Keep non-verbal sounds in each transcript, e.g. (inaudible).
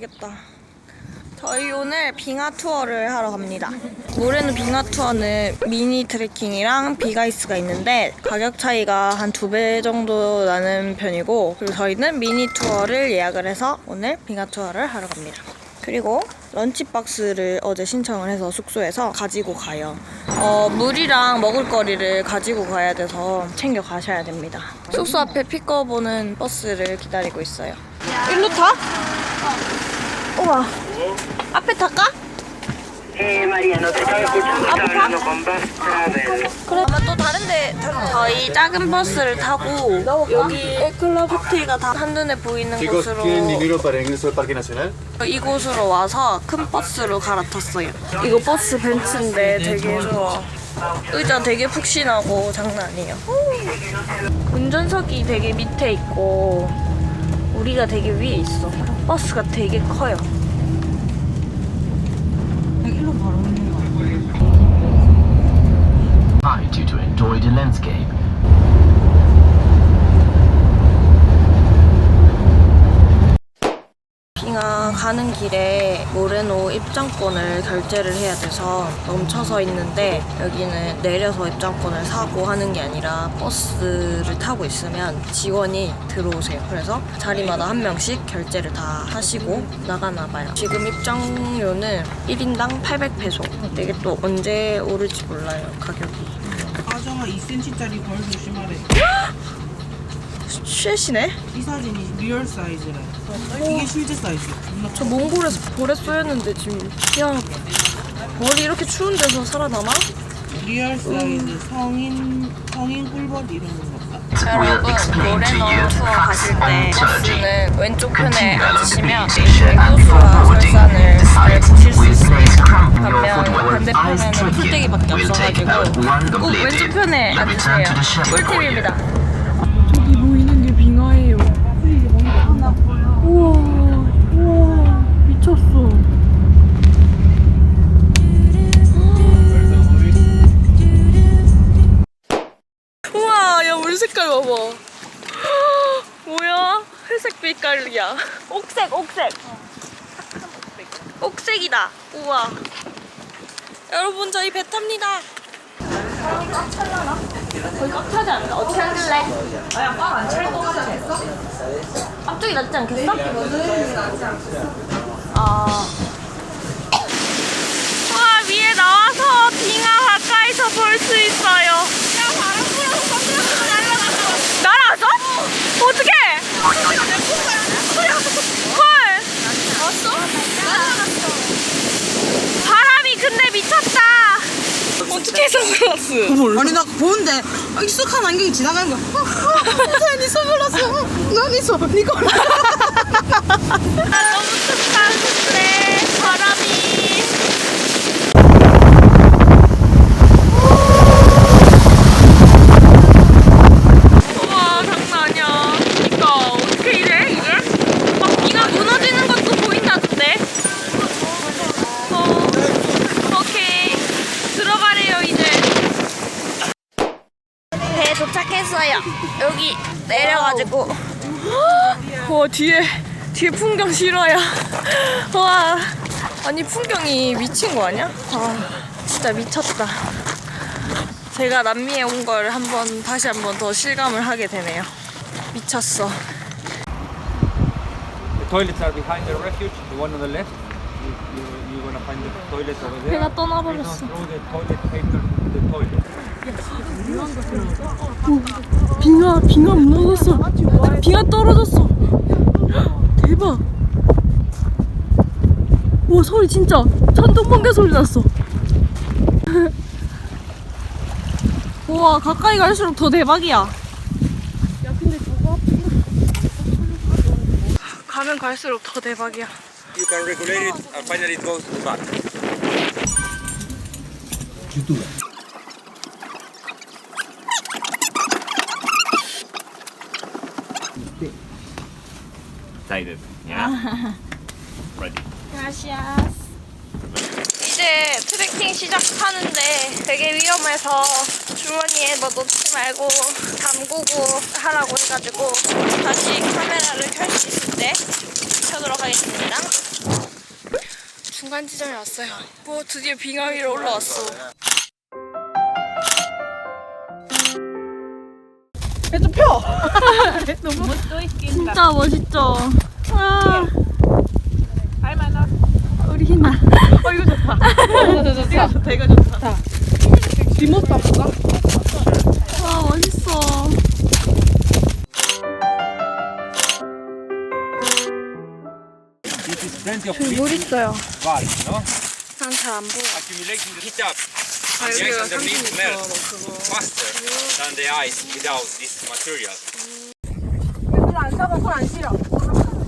춥다. 저희 오늘 빙하 투어를 하러 갑니다. 모레노 빙하 투어는 미니 트레킹이랑 비가이스가 있는데 가격 차이가 한 두 배 정도 나는 편이고 그리고 저희는 미니 투어를 예약을 해서 오늘 빙하 투어를 하러 갑니다. 그리고 런치박스를 어제 신청을 해서 숙소에서 가지고 가요. 어, 물이랑 먹을거리를 가지고 가야 돼서 챙겨 가셔야 됩니다. 숙소 앞에 픽업 오는 버스를 기다리고 있어요. 일로 타? 우와. 앞에 탈까? Eh, estaba hablando con Bus Travel. 그래. 아마 또 다른데 저희 작은 버스를 타고 여기 에클럽 호텔가 다 한눈에 보이는 Chicos, 곳으로 ¿tienen dinero para ingreso al Parque Nacional? 이곳으로 와서 큰 버스로 갈아탔어요. 이거 버스 벤츠인데 되게 좋아. 의자 되게 푹신하고 장난 아니에요. 운전석이 되게 밑에 있고 우리가 되게 위에 있어. 버스가 되게 커요. invite you to enjoy the landscape. 가는 길에 모레노 입장권을 결제를 해야 돼서 멈춰서 있는데 여기는 내려서 입장권을 사고 하는 게 아니라 버스를 타고 있으면 지원이 들어오세요. 그래서 자리마다 한 명씩 결제를 다 하시고 나가나 봐요. 지금 입장료는 1인당 800페소. 이게 또 언제 오를지 몰라요, 가격이. 가정아 2cm짜리 벌 조심하래. 쉐시네? 이 사진이 리얼 사이즈래. 이게 실제 사이즈. 저 몽골에서 볼에 쏘였는데 지금 야 머리 이렇게 추운 데서 살아남아? 리얼 사이즈 성인 성인 꿀벌 이런 건가 봐. 여러분 모레노 투어 가실 때 버스는 왼쪽 편에 앉으시면 고수와 설산을 잘 보실 수 your 반면 반대편에는. 풀떼기밖에 없어가지고 꼭 왼쪽. 편에 앉으세요. 꿀팁입니다. 물 색깔 봐봐. (gasps) 뭐야? 회색 빛깔이야. 옥색, 옥색. 옥색이다. 우와. 여러분, 저희 배 탑니다. 거의 꽉 차지 않나? 어떻게 하길래? 아야, 꽉안찰것 같아. 앞쪽이 낫지 않겠어? 아. 와, 위에 나와서 빙하 가까이서 볼 수 있어요. 야, 바람 불어서 날라갔어. 날아갔어? 어떻게? 헐. 왔어? 바람이 근데 미쳤다. 어떻게 선글라스? 아니 나 보는데 익숙한 안경이 지나가는 거야. 어, 니 선글라스. 난 있어. 니거. 아, 너무 춥다 근데 바람이 우와 장난 아니야 그니까 어떻게 이래 이게? 막 비가 무너지는 것도 보인다던데 어 오케이 들어가래요 이제 배 도착했어요 여기 내려가지고 와 뒤에 뒤에 풍경 실화야. 와 아니 풍경이 미친 거 아니야? 아 진짜 미쳤다. 제가 남미에 온 걸 한번 다시 한번 더 실감을 하게 되네요. 미쳤어. The toilets are behind the refuge, the one on the left. You, you, you're gonna find the toilet over there. 배가 떠나버렸어. don't throw the toilet paper in the toilet. 빙하 빙하 무너졌어. 빙하 떨어졌어. 대박. 와 소리 진짜 천둥 번개 소리 났어. (laughs) 우와 가까이 갈수록 더 대박이야. 야 근데 저거 가면 갈수록 더 대박이야. You can regulate it and finally it goes to the back. Excited. Yeah. Ready. gracias. 이제 트레킹 시작하는데 되게 위험해서 주머니에 뭐 놓지 말고 담그고 하라고 해가지고 다시 카메라를 켤 수 있을 때 켜도록 하겠습니다. 중간 지점에 왔어요. 뭐 드디어 빙하 위로 올라왔어. 배좀 펴. 진짜 멋있죠? 아. 우리 희나. 어 이거 좋다. 이거 좋다. 이거 좋다. 이거 좋다. 리모트 바꿀까? 와, 멋있어. This is plenty of 물 있어요. no? 난 잘 안 보여. Accumulating the heat up. 아, The ice 여기가 underneath 상승 melts 있어, 뭐 그거. faster than the ice without this material. 물안 샤워 손안 실어.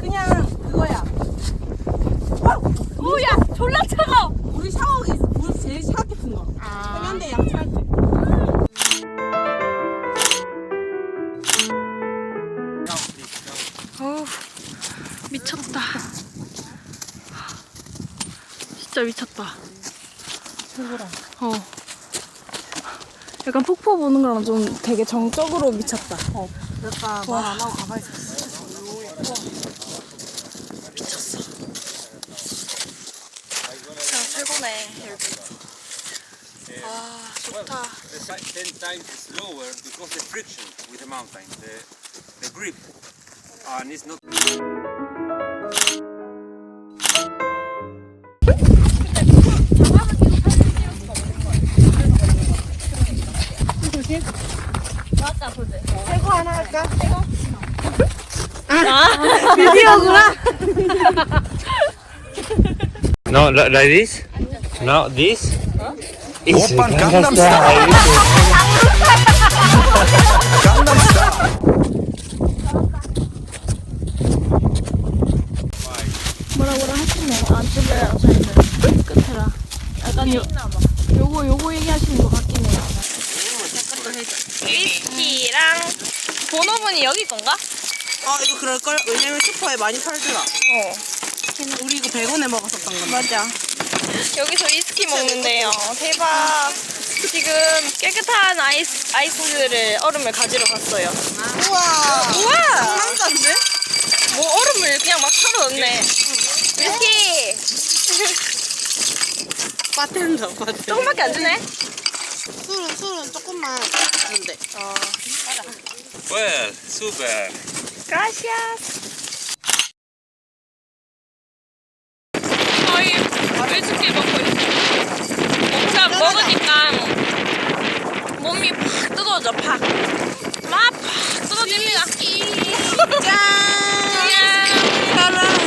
그냥 그거야. 오야, 졸라 차가. 우리 샤워기 물 제일 차갑게 푼 거. 아. 해면대 양치할 때. 어우, 미쳤다. 진짜 미쳤다. 어. 약간 폭포 보는 거랑 좀 되게 정적으로 미쳤다. 어. 그러니까 말안 하고 가만히 있어. 진짜 최고네, 여기. 아, 좋다. The si- ten times slower because the friction with the mountain, the, the grip, and it's not. No, like this. No, this. Is Gangnam Style. 뭐라 뭐라 하시네. 안 들려요, 저희는. 끝에라. 약간 요, 요거, 요거 얘기하시는 것 같긴 해요. 위스키랑 번호분이 여기 건가? 아 이거 그럴걸? 왜냐면 슈퍼에 많이 팔더라. 어. 우리 이거 100원에 먹었었던 건데. 맞아. 여기서 위스키 먹는데요. 대박. 지금 깨끗한 아이스, 아이스를, 얼음을 가지러 갔어요. 우와. 우와! 상남자인데? 뭐 얼음을 그냥 막 털어 넣네. 위스키! (laughs) 바텐더 바텐더. 조금밖에 안 주네? 술은 술은 조금만 주는데. Well, super. 그라시아스. 저희 위스키 먹고 있어요. 먹자 먹으니까 몸이 팍 뜨거워져, 팍. 막팍 뜨거워집니다. 짠! 위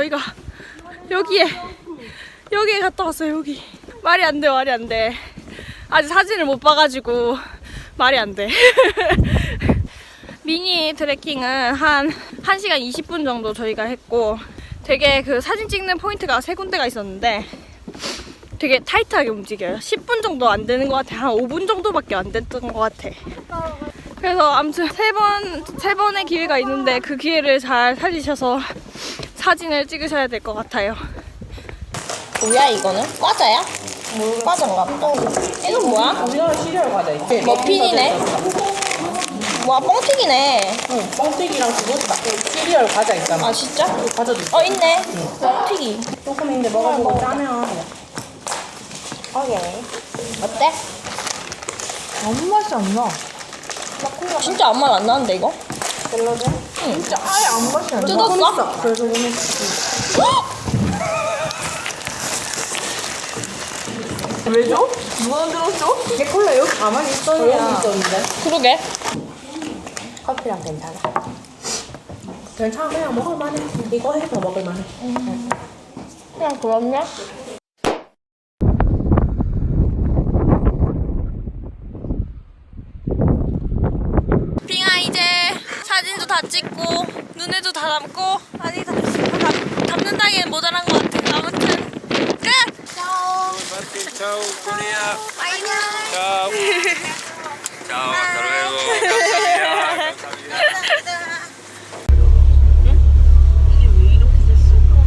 저희가 여기에 여기에 갔다 왔어요 여기 말이 안 돼 말이 안 돼. 아직 사진을 못 봐가지고 말이 안 돼. (laughs) 미니 트레킹은 한 1시간 20분 정도 저희가 했고 되게 그 사진 찍는 포인트가 세 군데가 있었는데 되게 타이트하게 움직여요. 10분 정도 안 되는 것 같아. 한 5분 정도밖에 안 됐던 것 같아. 그래서 아무튼 세 번, 세 번의 기회가 있는데 그 기회를 잘 살리셔서 사진을 찍으셔야 될 것 같아요. 뭐야 이거는? 과자야? 과자인가? 또 이건 뭐야? 우리나라 시리얼 과자 있지? 머핀이네. 와 뻥튀기네. 응, 뻥튀기랑 그거 딱 시리얼 과자 있잖아. 아 진짜? 과자도 있어. 어 있네. 뻥튀기. 조금 있는데 먹어보고 짜면. 오케이. 어때? 아무 맛이 안 나. 진짜 아무 맛 안 나는데 이거? 진짜 아예 아무 맛이 안 나. 뜯었어? 그래서 오늘 (gasps) 왜죠? 누가 만들었죠? 내 콜라 여기 가만히 있어야 있었는데. 그러게. 커피랑 괜찮아. 괜찮아 그냥 먹을만해. 이거 해서 먹을만해. 그냥 그렇네. 빙아 이제 사진도 다 찍고 눈에도 다 담고 아니 다, 다 담- 담는다기엔 모자란 것 같아. 아무튼 끝. Julia. Chao. Chao, hasta luego.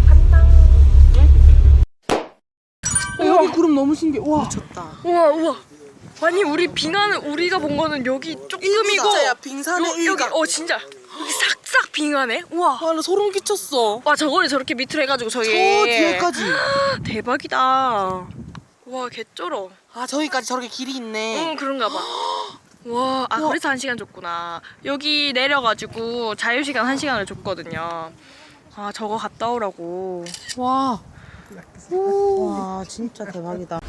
감사합니다. 여기 구름 너무 신기해. 와 미쳤다. 우와 우와. 아니 우리 빙하는 우리가 본 거는 여기 조금이고 진짜야 빙산의 요, 여기 일각. 어 진짜 싹싹 빙하네. 우와. 와, 나 소름 끼쳤어. 와 저거를 저렇게 밑으로 해가지고 저기 저 뒤에까지. 대박이다. 와 개쩔어. 아 저기까지 저렇게 길이 있네. 응 그런가 봐. (gasps) 와, 아 그래서 한 시간 줬구나. 여기 내려가지고 자유 시간 한 시간을 줬거든요. 아 저거 갔다 오라고. 와. 와 진짜 대박이다.